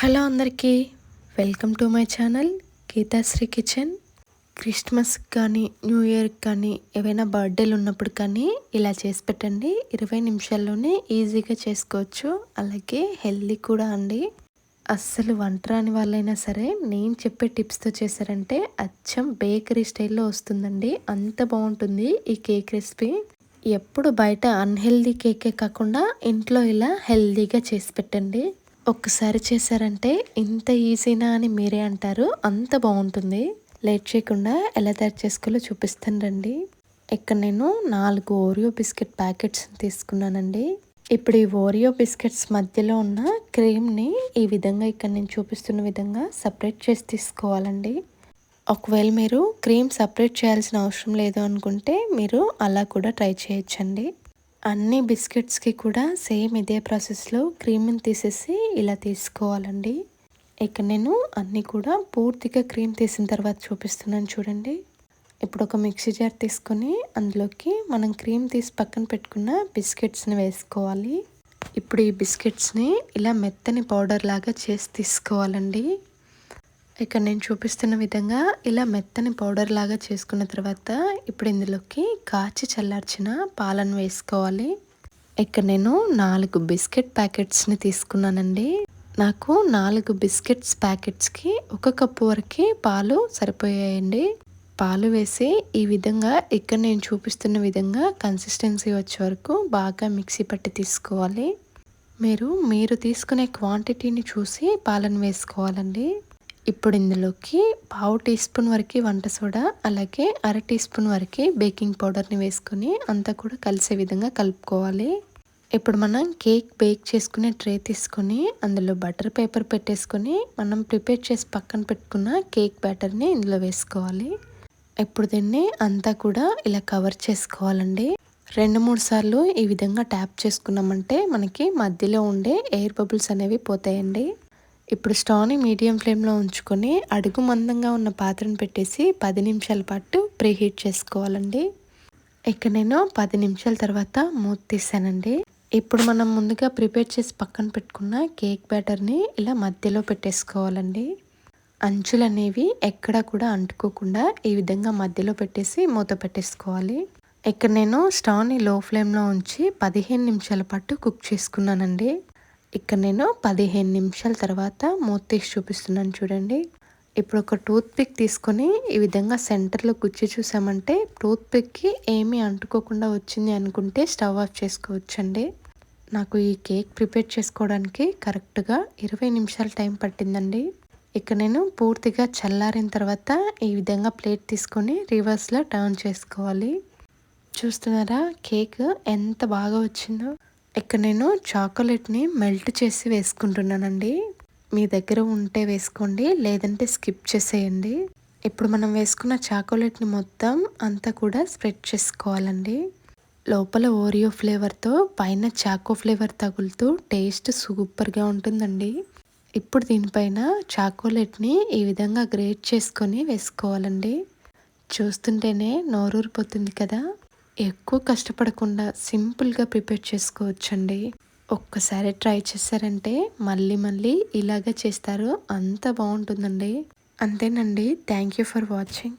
Hello అందరికీ welcome to my channel Geethasri kitchen. Christmas కానీ new ఇయర్కి కానీ ఏవైనా బర్త్డేలు ఉన్నప్పుడు కానీ ఇలా చేసి పెట్టండి. ఇరవై నిమిషాల్లోనే ఈజీగా చేసుకోవచ్చు. అలాగే హెల్దీ కూడా అండి. అస్సలు వంట రాని వాళ్ళైనా సరే నేను చెప్పే టిప్స్తో చేశారంటే అచ్చం బేకరీ స్టైల్లో వస్తుందండి. అంత బాగుంటుంది ఈ కేక్ రెసిపీ. ఎప్పుడు బయట అన్హెల్దీ కేకే కాకుండా ఇంట్లో ఇలా హెల్దీగా చేసి పెట్టండి. ఒక్కసారి చేశారంటే ఇంత ఈజీనా అని మీరే అంటారు. అంత బాగుంటుంది. లేట్ చేయకుండా ఎలా తయారు చేసుకోవాలో చూపిస్తాను రండి. ఇక్కడ నేను నాలుగు ఓరియో బిస్కెట్ ప్యాకెట్స్ తీసుకున్నానండి. ఇప్పుడు ఈ ఓరియో బిస్కెట్స్ మధ్యలో ఉన్న క్రీమ్ని ఈ విధంగా ఇక్కడ నేను చూపిస్తున్న విధంగా సపరేట్ చేసి తీసుకోవాలండి. ఒకవేళ మీరు క్రీమ్ సపరేట్ చేయాల్సిన అవసరం లేదు అనుకుంటే మీరు అలా కూడా ట్రై చేయొచ్చండి. అన్ని బిస్కెట్స్కి కూడా సేమ్ ఇదే ప్రాసెస్లో క్రీమ్ని తీసేసి ఇలా తీసుకోవాలండి. ఇక్కడ నేను అన్నీ కూడా పూర్తిగా క్రీమ్ తీసిన తర్వాత చూపిస్తున్నాను చూడండి. ఇప్పుడు ఒక మిక్సీ జార్ తీసుకొని అందులోకి మనం క్రీమ్ తీసి పక్కన పెట్టుకున్న బిస్కెట్స్ని వేసుకోవాలి. ఇప్పుడు ఈ బిస్కెట్స్ని ఇలా మెత్తని పౌడర్ లాగా చేసి తీసుకోవాలండి. ఇక్కడ నేను చూపిస్తున్న విధంగా ఇలా మెత్తని పౌడర్ లాగా చేసుకున్న తర్వాత ఇప్పుడు ఇందులోకి కాచి చల్లార్చిన పాలను వేసుకోవాలి. ఇక్కడ నేను నాలుగు బిస్కెట్ ప్యాకెట్స్ని తీసుకున్నానండి. నాకు నాలుగు బిస్కెట్స్ ప్యాకెట్స్కి ఒక కప్పు వరకు పాలు సరిపోయాయండి. పాలు వేసి ఈ విధంగా ఇక్కడ నేను చూపిస్తున్న విధంగా కన్సిస్టెన్సీ వచ్చే వరకు బాగా మిక్సీ పట్టి తీసుకోవాలి. మీరు మీరు తీసుకునే క్వాంటిటీని చూసి పాలను వేసుకోవాలండి. ఇప్పుడు ఇందులోకి పావు టీ స్పూన్ వరకు వంట సోడా అలాగే అర టీ స్పూన్ వరకు బేకింగ్ పౌడర్ని వేసుకొని అంతా కూడా కలిసే విధంగా కలుపుకోవాలి. ఇప్పుడు మనం కేక్ బేక్ చేసుకునే ట్రే తీసుకొని అందులో బటర్ పేపర్ పెట్టేసుకొని మనం ప్రిపేర్ చేసి పక్కన పెట్టుకున్న కేక్ బ్యాటర్ని ఇందులో వేసుకోవాలి. ఇప్పుడు దీన్ని అంతా కూడా ఇలా కవర్ చేసుకోవాలండి. రెండు మూడు సార్లు ఈ విధంగా ట్యాప్ చేసుకున్నామంటే మనకి మధ్యలో ఉండే ఎయిర్ బబుల్స్ అనేవి పోతాయండి. ఇప్పుడు స్టవ్ని మీడియం ఫ్లేమ్లో ఉంచుకొని అడుగు మందంగా ఉన్న పాత్రను పెట్టేసి పది నిమిషాల పాటు ప్రీహీట్ చేసుకోవాలండి. ఇక్కడ నేను పది నిమిషాల తర్వాత మూత తీసానండి. ఇప్పుడు మనం ముందుగా ప్రిపేర్ చేసి పక్కన పెట్టుకున్న కేక్ బ్యాటర్ని ఇలా మధ్యలో పెట్టేసుకోవాలండి. అంచులు అనేవి ఎక్కడ కూడా అంటుకోకుండా ఈ విధంగా మధ్యలో పెట్టేసి మూత పెట్టేసుకోవాలి. ఇక్కడ నేను స్టవ్ని లో ఫ్లేమ్లో ఉంచి పదిహేను నిమిషాల పాటు కుక్ చేసుకున్నానండి. ఇక్కడ నేను పదిహేను నిమిషాల తర్వాత మూత తీసి చూపిస్తున్నాను చూడండి. ఇప్పుడు ఒక టూత్ పిక్ తీసుకొని ఈ విధంగా సెంటర్లో గుచ్చి చూసామంటే టూత్ పిక్కి ఏమీ అంటుకోకుండా వచ్చింది అనుకుంటే స్టవ్ ఆఫ్ చేసుకోవచ్చండి. నాకు ఈ కేక్ ప్రిపేర్ చేసుకోవడానికి కరెక్ట్గా ఇరవై నిమిషాలు టైం పట్టిందండి. ఇక్కడ నేను పూర్తిగా చల్లారిన తర్వాత ఈ విధంగా ప్లేట్ తీసుకొని రివర్స్లో టర్న్ చేసుకోవాలి. చూస్తున్నారా కేక్ ఎంత బాగా వచ్చిందో. ఇక్కడ నేను చాక్లెట్ని మెల్ట్ చేసి వేసుకుంటున్నానండి. మీ దగ్గర ఉంటే వేసుకోండి లేదంటే స్కిప్ చేసేయండి. ఇప్పుడు మనం వేసుకున్న చాక్లెట్ని మొత్తం అంతా కూడా స్ప్రెడ్ చేసుకోవాలండి. లోపల ఓరియో ఫ్లేవర్తో పైన చాకో ఫ్లేవర్ తగులుతూ టేస్ట్ సూపర్గా ఉంటుందండి. ఇప్పుడు దీనిపైన చాకోలెట్ని ఈ విధంగా గ్రేట్ చేసుకొని వేసుకోవాలండి. చూస్తుంటేనే నోరూరిపోతుంది కదా. ఎక్కువ కష్టపడకుండా సింపుల్గా ప్రిపేర్ చేసుకోవచ్చండి. ఒక్కసారి ట్రై చేశారంటే మళ్ళీ మళ్ళీ ఇలాగ చేస్తారు. అంత బాగుంటుందండి. అంతేనండి. Thank you for watching.